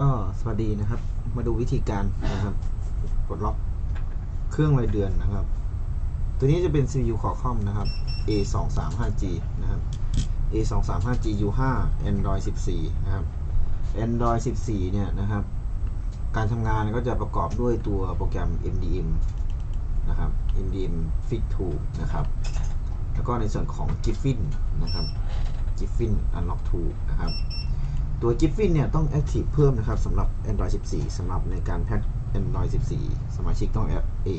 ก็สวัสดีนะครับ มาดูวิธีการนะครับกดล็อกเครื่องรายเดือนนะครับ ตัวนี้จะเป็น CPU Qualcomm นะครับ A 2 3 5 G นะครับ A 2 3 5 G U5 Android 14 นะครับ Android 14 เนี่ยนะครับ การทำงานก็จะประกอบด้วยตัวโปรแกรม MDM นะครับ MDM Fix 2นะครับ แล้วก็ในส่วนของ Giffin นะครับ Giffin Unlock 2นะครับ ตัว Giffin เนี่ยต้อง Active เพิ่มนะครับสำหรับ Android 14สำหรับในการแพ็ค Android 14 สมาชิกต้อง App A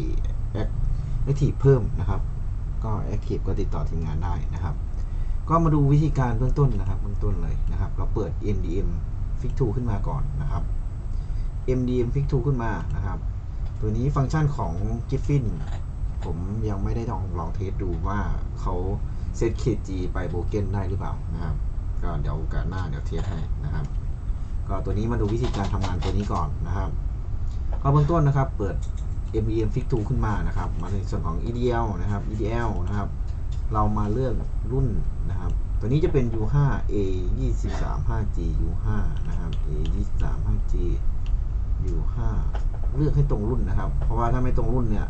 Active เพิ่มนะครับ ก็ Active ก็ติดต่อทีมงานได้นะครับ ก็มาดูวิธีการเบื้องต้นนะครับเบื้องต้นเลยนะครับ เราเปิด MDM Fix 2ขึ้นมาก่อนนะครับ MDM Fix 2ขึ้นมานะครับ ตัวนี้ฟังก์ชันของ Giffin ผมยังไม่ได้ลองลองเทสดูว่าเขาเซต KG ไปโบเกนได้หรือเปล่านะครับ ก็เดี๋ยวโอกาสหน้าเดี๋ยวเทสให้นะครับ ก็ตัวนี้มาดูวิธีการทำงานตัวนี้ก่อนนะครับก็เบื้องต้นนะครับ เปิด MVM Fix 2ขึ้นมานะครับ มาในส่วนของ EDL นะครับ EDL นะครับ เรามาเลือกรุ่นนะครับ ตัวนี้จะเป็น U5 A 2 3 5 G U5 นะครับ A 2 3 5 G U5 เลือกให้ตรงรุ่นนะครับ เพราะว่าถ้าไม่ตรงรุ่นเนี่ย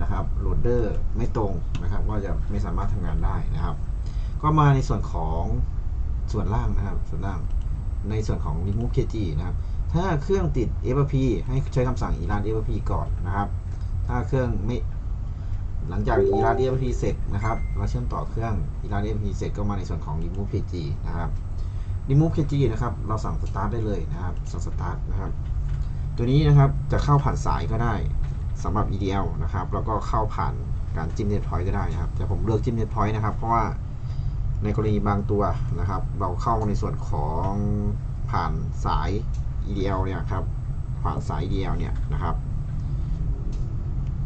นะครับโหลดเดอร์ไม่ตรงนะครับ ก็จะไม่สามารถทำงานได้นะครับ ก็มาในส่วนของ ส่วนล่างนะครับ ส่วนล่าง ในส่วนของ remove kg นะครับ ถ้าเครื่องติด FRP ให้ใช้คำสั่ง eran FRP ก่อนนะครับ ถ้าเครื่องไม่หลังจาก eran FRP เสร็จนะครับ เราเชื่อมต่อเครื่อง eran FRP เสร็จก็มาในส่วนของ remove kg นะครับ remove kg นะครับ เราสั่ง start ได้เลยนะครับ สั่ง start นะครับ ตัวนี้นะครับจะเข้าผ่านสายก็ได้สำหรับ EDL นะครับ แล้วก็เข้าผ่านการจิ้ม net point ก็ได้นะครับ แต่ผมเลือกจิ้ม net point นะครับ เพราะว่า ในกรณีบางตัวนะครับ เราเข้าในส่วนของผ่านสาย EDL เนี่ยครับ ผ่านสาย EDL เนี่ยนะครับ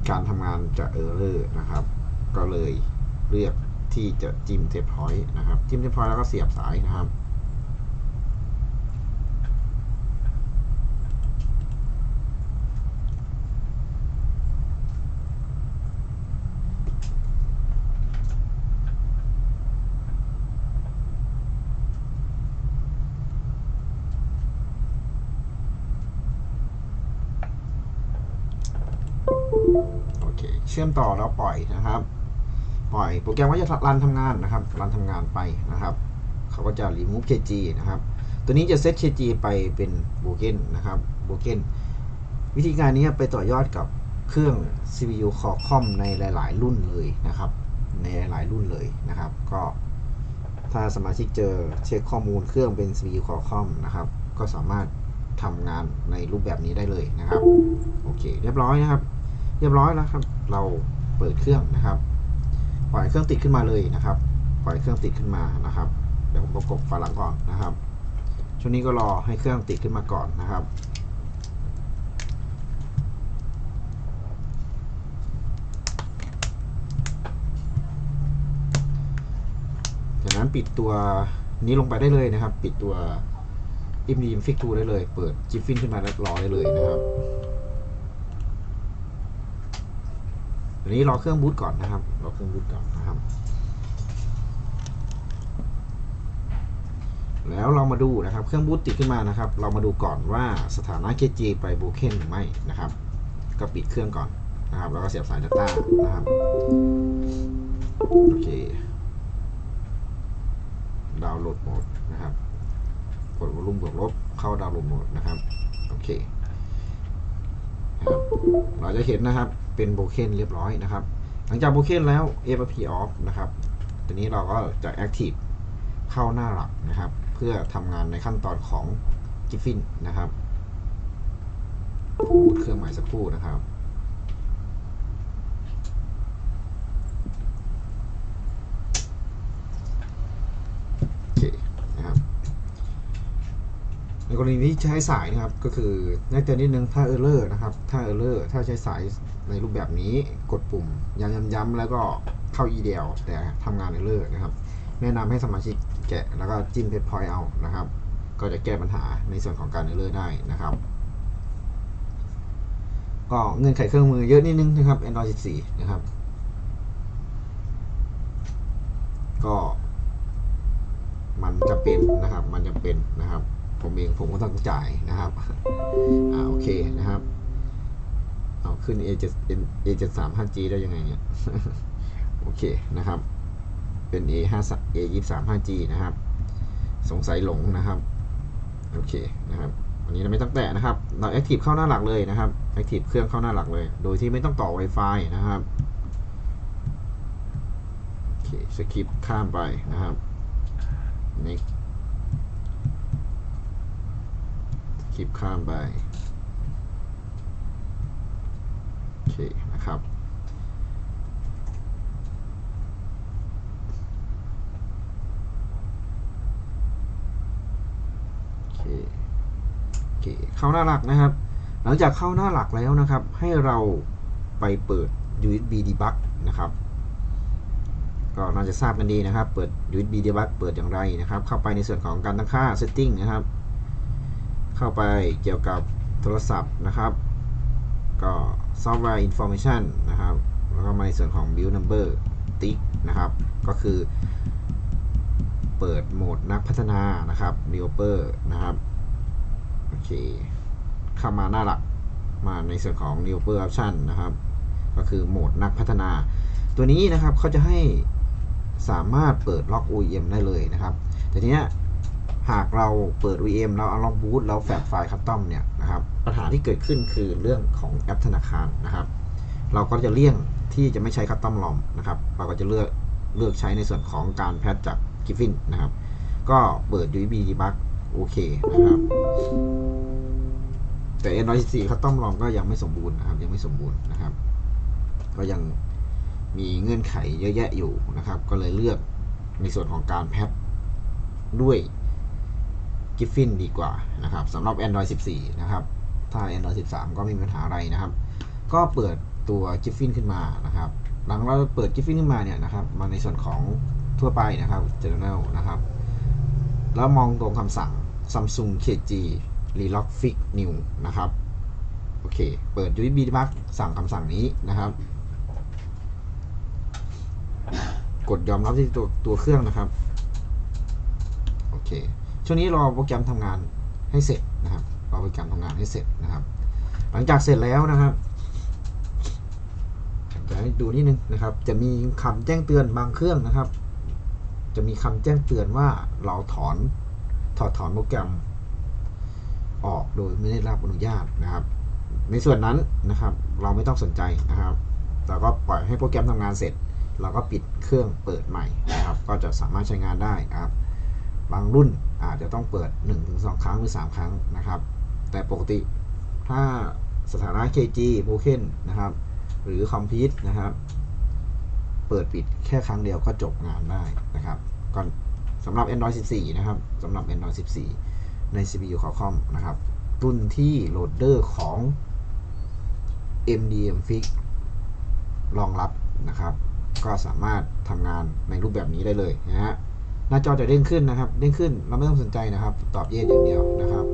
การทำงานจะเออร์เลอร์นะครับ ก็เลยเลือกที่จะจิ้มเทปพอยต์นะครับ จิ้มเทปพอยต์แล้วก็เสียบสายนะครับ โอเค เชื่อมต่อแล้วปล่อยนะครับ ปล่อยโปรแกรมก็จะรันทำงานนะครับรันทำงานไปนะครับเขาก็จะ remove kg นะครับ ตัวนี้จะเซต kg ไปเป็นโบเกนนะครับโบเกนวิธีการนี้ไปต่อยอดกับเครื่อง CPU Qualcomm ในหลาย ๆ รุ่นเลยนะครับ ในหลายๆรุ่นเลยนะครับ ก็ถ้าสมาชิกเจอเช็คข้อมูลเครื่องเป็น CPU Qualcomm นะครับ ก็สามารถทำงานในรูปแบบนี้ได้เลยนะครับ โอเค เรียบร้อยนะครับ เรียบร้อยแล้วครับ เราเปิดเครื่องนะครับ ปล่อยเครื่องติดขึ้นมาเลยนะครับ ปล่อยเครื่องติดขึ้นมานะครับ เดี๋ยวผมประกบฝาหลังก่อนนะครับ ช่วงนี้ก็รอให้เครื่องติดขึ้นมาก่อนนะครับจากนั้นปิดตัวนี้ลงไปได้เลยนะครับ ปิดตัวอิมดีมฟิกทูได้เลย เปิดจิฟฟินขึ้นมาแล้วรอได้เลยนะครับ อันนี้รอเครื่องบูตก่อนนะครับ รอเครื่องบูตก่อนนะครับ แล้วเรามาดูนะครับ เครื่องบูตติดขึ้นมานะครับ เรามาดูก่อนว่าสถานะ KG ไปโบเคนหรือไม่นะครับ ก็ปิดเครื่องก่อนนะครับ แล้วก็เสียบสาย Data นะครับ โอเค ดาวน์โหลดโหมดนะครับ กดวอลลุ่มบวกลบ เข้าดาวน์โหลดโหมดนะครับ โอเคนะครับเราจะเห็นนะครับ เป็นโบเคนเรียบร้อยนะครับ หลังจากโบเคนแล้ว APP off นะครับตัวนี้เราก็จะ active เข้าหน้าหลักนะครับ เพื่อทำงานในขั้นตอนของ Giffin นะครับบูดเครื่องหมายสักครู่นะครับ โอเคนะครับ ในกรณีที่ใช้สายนะครับก็คือแน่เตือนนิดนึงถ้าเออร์เลอร์นะครับถ้าเออร์เลอร์ถ้าใช้สายในรูปแบบนี้กดปุ่มย้ำๆๆแล้วก็เข้า EDL แต่ทำงานเออร์เลอร์นะครับแนะนำให้สมาชิกแกะแล้วก็จิ้มเพชรพอยต์เอานะครับ ก็จะแก้ปัญหาในส่วนของการเออร์เลอร์ได้นะครับก็เงื่อนไขเครื่องมือเยอะนิดนึงนะครับ Android 14 นะครับ ก็มันจะเป็นนะครับ มันจะเป็นนะครับ ผมเองผมก็ต้องจ่ายนะครับ อ่าโอเคนะครับ เอาขึ้น A 7 A 7 3 5G ได้ยังไงเนี่ย โอเคนะครับ เป็น A 5 A 2 3 5G นะครับ สงสัยหลงนะครับ โอเคนะครับอันนี้เราไม่ต้องแตะนะครับ เรา Active เข้าหน้าหลักเลยนะครับ Active เครื่องเข้าหน้าหลักเลย โดยที่ไม่ต้องต่อ Wi-Fi นะครับโอเคสคิปข้ามไปนะครับ next สคิปข้ามไป โอเค นะครับ โอเค โอเค เข้าหน้าหลักนะครับ หลังจากเข้าหน้าหลักแล้วนะครับ ให้เราไปเปิด USB debug นะครับ ก็น่าจะทราบกันดีนะครับ เปิด USB debug เปิดอย่างไรนะครับ เข้าไปในส่วนของการตั้งค่า setting นะครับ เข้าไปเกี่ยวกับโทรศัพท์นะครับ ก็ software information นะครับ แล้วก็มาในส่วนของ build number tick นะครับ ก็คือ เปิดโหมดนักพัฒนานะครับ developer นะครับ โอเค เข้ามาหน้าหลักมาในส่วนของ developer option นะครับ ก็คือโหมดนักพัฒนา ตัวนี้นะครับเขาจะให้สามารถเปิดล็อก OEM ได้เลยนะครับ แต่ทีเนี้ย หากเราเปิด OEM แล้วเอาล็อกบูตแล้วแฟบไฟล์คัสตอมเนี่ยนะครับปัญหาที่เกิดขึ้นคือเรื่องของแอปธนาคารนะครับ เราก็จะเลี่ยงที่จะไม่ใช้คัสตอมลอมนะครับ เราก็จะเลือกเลือกใช้ในส่วนของการแพทจาก Giffin นะครับ ก็เปิด USB debug โอเคนะครับ แต่ Android 14 คัสตอมลอมก็ยังไม่สมบูรณ์นะครับ ยังไม่สมบูรณ์นะครับ ก็ยังมีเงื่อนไขเยอะแยะอยู่นะครับ ก็เลยเลือกในส่วนของการแพทด้วย Giffin ดีกว่านะครับสำหรับ Android 14 นะครับ ถ้า Android 13 ก็ไม่มีปัญหาอะไรนะครับ ก็เปิดตัว Giffin ขึ้นมานะครับ หลังเราเปิด Giffin ขึ้นมาเนี่ยนะครับ มาในส่วนของทั่วไปนะครับ Journal นะครับ แล้วมองตรงคำสั่ง Samsung KG Relock Fix New นะครับ โอเค เปิด USB debug สั่งคำสั่งนี้นะครับ กดยอมรับที่ตัวตัวเครื่องนะครับ โอเค ช่วงนี้รอโปรแกรมทำงานให้เสร็จนะครับรอโปรแกรมทำงานให้เสร็จนะครับ หลังจากเสร็จแล้วนะครับจะให้ดูนิดนึงนะครับ จะมีคำแจ้งเตือนบางเครื่องนะครับ จะมีคำแจ้งเตือนว่าเราถอนถอดถอนโปรแกรมออกโดยไม่ได้รับอนุญาตนะครับ ในส่วนนั้นนะครับ เราไม่ต้องสนใจนะครับเราก็ปล่อยให้โปรแกรมทำงานเสร็จ เราก็ปิดเครื่องเปิดใหม่นะครับ ก็จะสามารถใช้งานได้นะครับ บางรุ่นอาจจะต้องเปิด 1-2 ครั้งหรือ 3 ครั้งนะครับ แต่ปกติถ้าสถานะ KG Broken นะครับ หรือ c o m p l e t นะครับ เปิดปิดแค่ครั้งเดียวก็จบงานได้นะครับก่อนสำหรับ Android 14 นะครับสำหรับ Android 14 ใน CPU Qualcomm นะครับ รุ่นที่โหลดเดอร์ของ MDM Fix รองรับนะครับ ก็สามารถทำงานในรูปแบบนี้ได้เลยนะฮะ หน้าจอจะเด้งขึ้นนะครับ เด้งขึ้น เราไม่ต้องสนใจนะครับ ตอบเยสอย่างเดียวนะครับ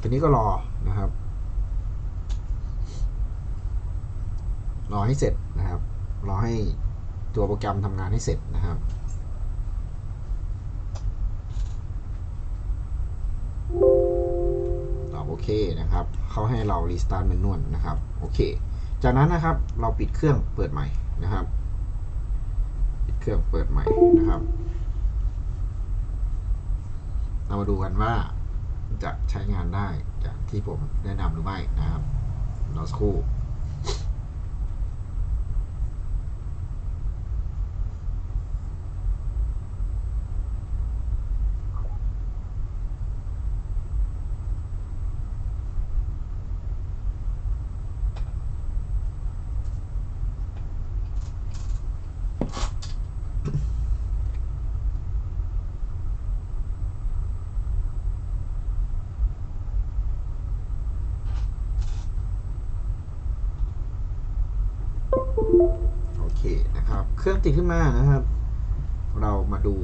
ทีนี้ก็รอนะครับ รอให้เสร็จนะครับ รอให้ตัวโปรแกรมทำงานให้เสร็จนะครับตอบโอเคนะครับ เขาให้เรารีสตาร์ทเมนวลนะครับ โอเค จากนั้นนะครับเราปิดเครื่องเปิดใหม่นะครับ เครื่องเปิดใหม่นะครับ เรามาดูกันว่าจะใช้งานได้อย่างที่ผมแนะนำหรือไม่นะครับรอสักครู่ โอเคนะครับ เครื่องติดขึ้นมานะครับ เรามาดู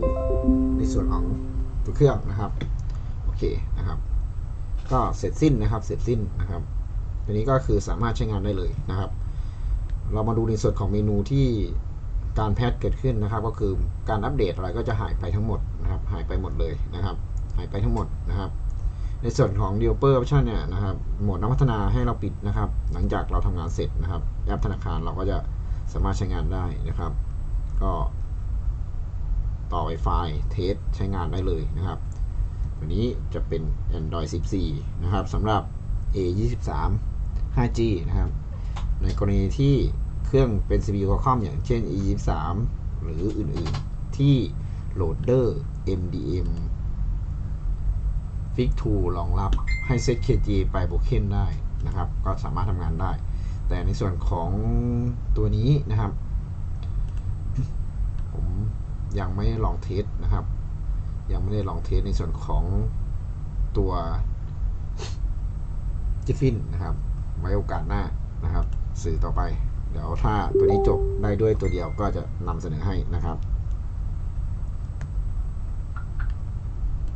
ในส่วนของตัวเครื่องนะครับ โอเคนะครับ ก็เสร็จสิ้นนะครับ เสร็จสิ้นนะครับทีนี้ก็คือสามารถใช้งานได้เลยนะครับ เรามาดูในส่วนของเมนูที่การแพทเกิดขึ้นนะครับ ก็คือการอัปเดตอะไรก็จะหายไปทั้งหมดนะครับ หายไปหมดเลยนะครับ หายไปทั้งหม d นะครับ ในส่วนของ Developer Option เนี่ยนะครับโหมดนักพัฒนาให้เราปิดนะครับ หลังจากเราทำงานเสร็จนะครับ แอปธนาคารเราก็จะสามารถใช้งานได้นะครับ ก็ต่อ Wi-Fi เทสใช้งานได้เลยนะครับตัวนี้จะเป็น Android 14 นะครับสำหรับ A23 5G นะครับ ในกรณีที่เครื่องเป็น CPU Qualcomm อย่างเช่น E23 หรืออื่นๆ ที่โหลดเดอร์ MDM f i g 2รองรับให้ ZKG ไปโบเคนได้นะครับ ก็สามารถทำงานได้ แต่ในส่วนของตัวนี้นะครับ ผมยังไม่ลองเทสนะครับ ยังไม่ได้ลองเทสในส่วนของตัวจิฟินนะครับ ไว้โอกาสหน้านะครับ สื่อต่อไป เดี๋ยวถ้าตัวนี้จบได้ด้วยตัวเดียวก็จะนำเสนอให้นะครับ